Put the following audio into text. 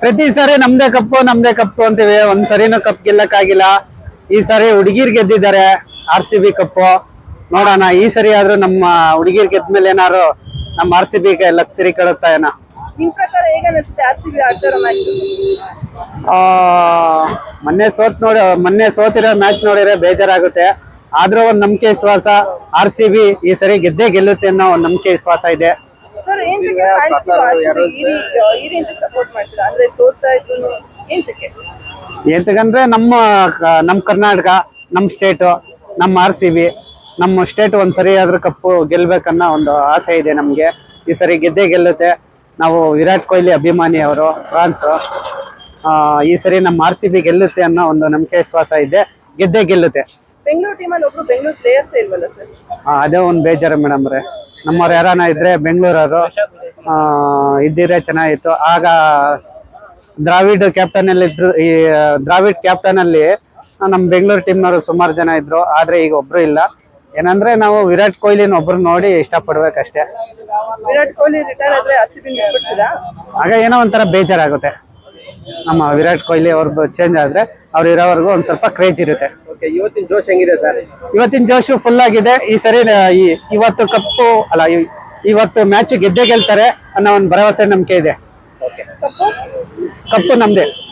ಪ್ರತಿ ಸಾರಿ ನಮ್ದೇ ಕಪ್ಪು ನಮ್ದೇ ಕಪ್ಪು ಅಂತೀವಿ. ಒಂದ್ ಸರಿನೂ ಕಪ್ ಗೆಲ್ಲಕ್ಕಾಗಿಲ್ಲ. ಈ ಸಾರಿ ಹುಡುಗಿರ್ ಗೆದ್ದಿದ್ದಾರೆ ಆರ್ ಸಿ ಬಿ ಕಪ್ಪು. ನೋಡೋಣ ಈ ಸರಿ ಆದ್ರೂ ನಮ್ಮ ಹುಡುಗಿರ್ ಗೆದ್ಮೇಲೆ ಏನಾರು ನಮ್ಮ ಆರ್ ಸಿ ಬಿ ಲಕ್ ತಿರುಗಿಡುತ್ತಾ ಏನೋ? ಆ, ಮೊನ್ನೆ ಸೋತ್ ನೋಡಿ ಮೊನ್ನೆ ಸೋತಿರೋ ಮ್ಯಾಚ್ ನೋಡಿದ್ರೆ ಬೇಜಾರಾಗುತ್ತೆ. ಆದ್ರೂ ಒಂದ್ ನಂಬಿಕೆ ವಿಶ್ವಾಸ ಆರ್ ಸಿ ಬಿ ಈ ಸರಿ ಗೆದ್ದೇ ಗೆಲ್ಲುತ್ತೆ ಅನ್ನೋ ಒಂದ್ ನಂಬಿಕೆ ವಿಶ್ವಾಸ ಇದೆ. ಸರ್ ಸಪೋರ್ಟ್ ಮಾಡ್ತೀರಾ? ಅಂದ್ರೆ ಇದ್ರು ನಮ್ಮ ಕ- ನಮ್ಮ ಕರ್ನಾಟಕ ನಮ್ಮ ಸ್ಟೇಟು ನಮ್ಮ ಆರ್ ಸಿ ಬಿ ನಮ್ಮ ಸ್ಟೇಟ್ ಒಂದು ಸರಿ ಆದ್ರೂ ಕಪ್ಪು ಗೆಲ್ಬೇಕನ್ನೋ ಒಂದು ಆಸೆ ಇದೆ ನಮಗೆ. ಈ ಸರಿ ಗೆದ್ದೇ ಗೆಲ್ಲುತ್ತೆ. ನಾವು ವಿರಾಟ್ ಕೊಹ್ಲಿ ಅಭಿಮಾನಿ ಅವರು ಫ್ರಾನ್ಸ್ ಈ ಸರಿ ನಮ್ಮ ಆರ್ ಸಿ ಬಿ ಗೆಲ್ಲುತ್ತೆ ಅನ್ನೋ ಒಂದು ನಂಬಿಕೆ ವಿಶ್ವಾಸ ಇದೆ. ಗೆದ್ದೇ ಗೆಲ್ಲುತ್ತೆ. ಬೆಂಗಳೂರು ಟೀಮಲ್ಲಿ ಒಬ್ರು ಬೆಂಗಳೂರು ಪ್ಲೇಯರ್ಸ್ ಇಲ್ವಲ್ಲ ಸರ್? ಆ, ಅದೇ ಒಂದು ಬೇಜಾರು ಮೇಡಮ್ ರೇ ನಮ್ಮವ್ರು ಯಾರಾನ ಇದ್ರೆ ಬೆಂಗಳೂರವರು ಇದ್ದಿದ್ರೆ ಚೆನ್ನಾಗಿತ್ತು. ಆಗ ದ್ರಾವಿಡ್ ಕ್ಯಾಪ್ಟನ್ ಅಲ್ಲಿ ಇದ್ರು ಈ ದ್ರಾವಿಡ್ ಕ್ಯಾಪ್ಟನ್ ಅಲ್ಲಿ ನಮ್ಮ ಬೆಂಗಳೂರು ಟೀಮ್ನವರು ಸುಮಾರು ಜನ ಇದ್ರು ಆದ್ರೆ ಈಗ ಒಬ್ರು ಇಲ್ಲ. ಏನಂದ್ರೆ ನಾವು ವಿರಾಟ್ ಕೊಹ್ಲಿನ ಒಬ್ರು ನೋಡಿ ಇಷ್ಟಪಡ್ಬೇಕಷ್ಟೇ. ವಿರಾಟ್ ಕೊಹ್ಲಿ ರಿಟೈರ್ ಆದ್ರೆ ಆಗ ಏನೋ ಒಂಥರ ಬೇಜಾರಾಗುತ್ತೆ. ನಮ್ಮ ವಿರಾಟ್ ಕೊಹ್ಲಿ ಅವ್ರದ್ದು ಚೇಂಜ್ ಆದ್ರೆ ಅವ್ರು ಇರೋವರೆಗೂ ಒಂದ್ ಸ್ವಲ್ಪ ಕ್ರೇಜ್ ಇರುತ್ತೆ. ಇವತ್ತಿನ ಜೋಶ್ ಹೆಂಗಿದೆ ಸರ್? ಇವತ್ತಿನ ಜೋಶು ಫುಲ್ ಆಗಿದೆ. ಈ ಸರಿ ಈ ಇವತ್ತು ಕಪ್ಪು ಅಲ್ಲ ಇವ್- ಇವತ್ತು ಮ್ಯಾಚ್ ಗೆದ್ದೇ ಗೆಲ್ತಾರೆ ಅನ್ನೋ ಒಂದು ಭರವಸೆ ನಂಬಿಕೆ ಇದೆ. ಕಪ್ಪು ನಮ್ದೇ.